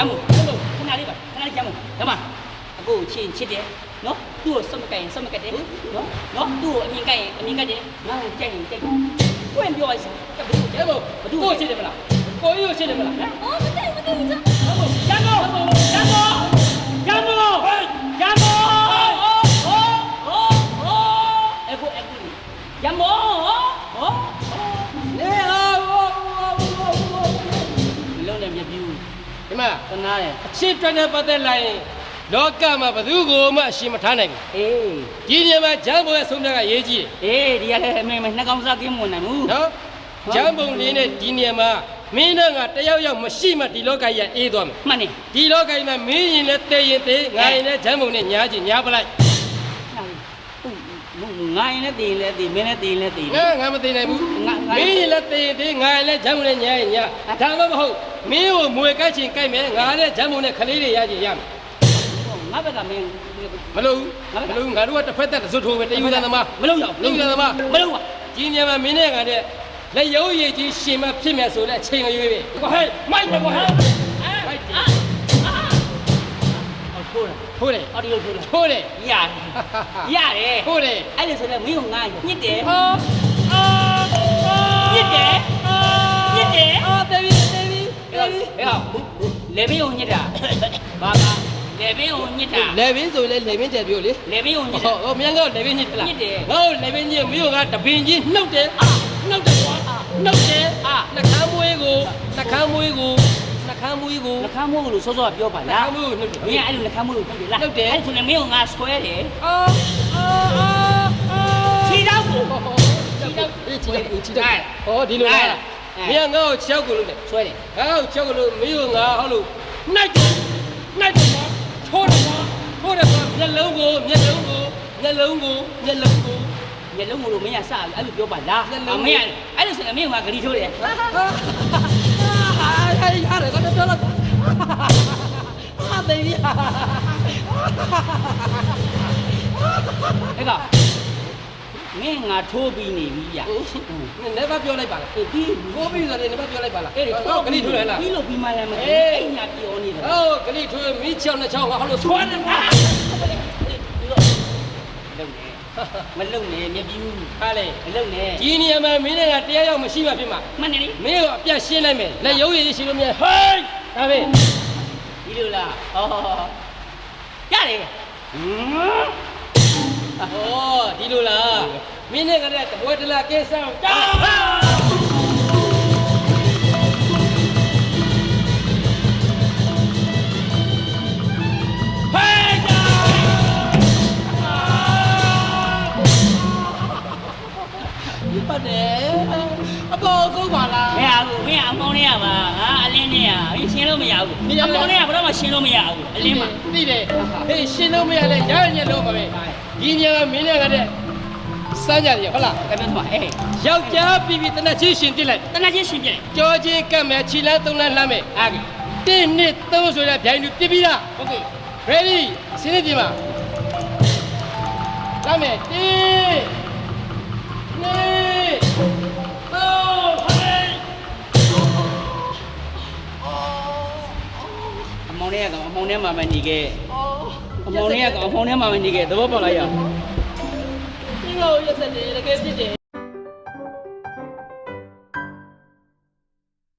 ဂျမ်းမို့ခဏလေးပါခဏလေးဂျမ်းမို့ဒါမှအကိုချင်းချစ်တယ်နော်သူ့ကိုစမကင်စမကတ်တယ်နော်နော်သူ့ကိုအမြင်ကင်အမြင်ကတ်တယ်ငါ့ကိုကြိုက်ရင်ကြိုက်ကိုယ်ပြောရစီကဘယ်လိုရဲဘော်ဘသူ့ကိုရှင်းတယ်မလားကိုကြီးကိုရှင်းတယ်မလားအော်မသိဘူးမသိဘူးဂျမ်းမို့ဂျမ်းမို့ဂျမ်းမို့ဂျမ်းမို့ဟောဟောဟောအကိုအကိုဂျမ်းမို့ဟောနေဟာဟောဟောဟောဟောလုံးနဲ့မြပြူ ဒီမှာတနာတယ်အချစ်တွက်နဲ့ပတ်သက်လာရင်လောကမှာဘသူကိုမှအရှင်မထားနိုင်ဘူးအေးဒီနေရာမှာဂျမ်းဘုံရဲ့ဆုံးဖြတ်ကရေးကြီးတယ်အေးဒီကလည်းအမေမနှကောင်စားကင်းမဝင်နိုင်ဘူးနော်ဂျမ်းဘုံလေးနဲ့ဒီနေရာမှာမင်းတို့ကတယောက်ယောက်မရှိမှဒီလောကကြီးကအေးသွားမယ်မှန်နေဒီလောကကြီးမှာမင်းရင်လည်းတေးရင်တေးငါရင်လည်းဂျမ်းဘုံနဲ့ညားချင်ညားပလိုက်ငါရင်လည်းတည်ရင်လည်းတည်မင်းလည်းတည်ရင်လည်းတည်ငါငါမသိနိုင်ဘူးငါငါမင်းရင်လည်းတေးရင်တေးငါရင်လည်းဂျမ်းဘုံနဲ့ညားရင်ညားဒါမှမဟုတ် မင်းကိုမွေကိုက်ချင်ကိုက်မယ်ငါလည်းဂျမ်းဘုံနဲ့ခလေးတွေရချင်ရမယ်ငါဘက်ကမင်းမလို့ဘူးမလို့ဘူးငါတို့ကတစ်ဖက်သက်ဇွတ်ထိုးပဲတယူသသမားမလုပ်ရအောင်တယူသသမားမလုပ်ပါဒီနေရာမှာမင်းနဲ့ငါတဲ့လက်ရုပ်ရည်ကြီးရှင်မဖြစ်မြတ်ဆိုတဲ့အချိန်အရွေးပဲကွာဟဲ့မိုက်တယ်ကွာဟဲ့မိုက်တယ်အော်ထိုးတာထိုးတယ်အော်ဒီလိုထိုးတာထိုးတယ်ရတယ်ရတယ်ထိုးတယ်အဲ့လိုဆိုလည်းမင်းကငါညစ်တယ်အာအာညစ်တယ်ညစ်တယ်အာတေဗီတေဗီဟဲ့ဟဲ့ လေဘင်းကိုညစ်တာဘာကလေဘင်းကိုညစ်တာလေဘင်းဆိုလေလေဘင်းကျက်ပြောလေလေဘင်းကိုညစ်ဟောတာဟောမြန်ကောလေဘင်းညစ်လားညစ်တယ်ငါ့ကိုလေဘင်းညစ်မြို့ကတပင်ကြီးနှုတ်တယ်အာနှုတ်တယ်ကွာနှုတ်တယ်အာနှကမ်းမွေးကိုနှကမ်းမွေးကိုနှကမ်းမွေးကိုနှခမ်းမိုးလို့စောစောပြောပါနှလားကမ်းမွေးကိုနှုတ်တယ်မင်းအဲ့လိုနှခမ်းမိုးလို့ဟုတ်တယ်လားဟုတ်တယ်အဲ့ဆိုလည်းမင်းကငါဆွဲတယ်အာအာအာအာခြေတော့ကိုချီတော့အေးချီတော့ချီတော့ဟောဒီလိုလား မင်းငါ့ကိုချောက်ကိုလို့လေဆွဲတယ်ငါ့ကိုချောက်ကိုလို့မင်းကိုငါဟောလို့နှိုက်တယ်နှိုက်တယ်ကွာထိုးတယ်ကွာထိုးတယ်ကွာမျက်လုံးကိုမျက်လုံးကိုမျက်လုံးကိုမျက်လုံးကိုမျက်လုံးမလို့မင်းကစအဲ့လိုပြောပါလားမျက်လုံးမင်းကအဲ့လိုဆိုရင်မင်းကငါဂရီထိုးတယ်ဟာဟာဟာရတယ်ကတော့တော့တော့ဟာတေးရီဟာအဲ့ကမ င်းငါထိုးပြီးနေပြီဗျနေဘာပြောလိုက်ပါလားအေးပြီးကိုပြီးဆိုတယ်နေဘာပြောလိုက်ပါလားအဲ့ဒီဟောဂလိထိုးရလားပြီးလို့ပြီးမှလည်းမသိအေးအဲ့ညာပြောနေတယ်ဟောဂလိထိုးမီးချောင်းနဲ့ချောင်းငါဟောလို့ဆွမ်းနေတာမလုံနဲ့မြပြူဟာလေမလုံနဲ့ဒီနေရာမှာမင်းနဲ့ကတရားရောက်မရှိမှဖြစ်မှာမှန်တယ်လေမင်းကအပြတ်ရှင်းလိုက်မယ်လက်ရုပ်ရည်ရှိလို့မြန်ဟိုင်းဒါပဲဒီလိုလားဟောရတယ်ဟမ် ဟောဒီလိုလားမင်းနဲ့ကလည်းတပွဲတလားကဲဆောင်တာဟေးတာဒီပါတယ်အပေါ်ကုန်းပါလားမရဘူးမင်းအမောင်းနဲ့ရပါငါအလင်းနဲ့ရမင်းရှင်း လို့မရဘူးအပေါ်နဲ့ကဘယ်တော့မှရှင်းလို့မရဘူးအလင်းမှာသိတယ်ဟေးရှင်းလို့မရလဲရရညက်လို့ပါပဲဒီညကမင်းနဲ့ကတဲ့စမ်းကြတယ်ဟုတ်လားတနက်သွားအေးယောက်ျားပြီပြီတနက်ချင်းရှင်ပြစ်လိုက်တနက်ချင်းရှင်ပြစ်လိုက်ကြောချင်းကတ်မယ်ခြိလန်းသုံးလန်းလှမ်းမယ်အားကြီးတင်းနှစ်သုံးဆိုတဲ့ဗျိုင်းသူပြစ်ပြီးလားဟုတ်ကဲ့ ready စနစ်ပြပါလှမ်းမယ်တင်း င်းနဲ့ရကောင်အမောင်းနဲ့မှမနေခဲ့အမောင်းနဲ့ရကောင်အမောင်းနဲ့မှမနေခဲ့သဘောပေါက်လိုက်ရဒီလိုရက်စက်တယ်တကယ်ဖြစ်တယ်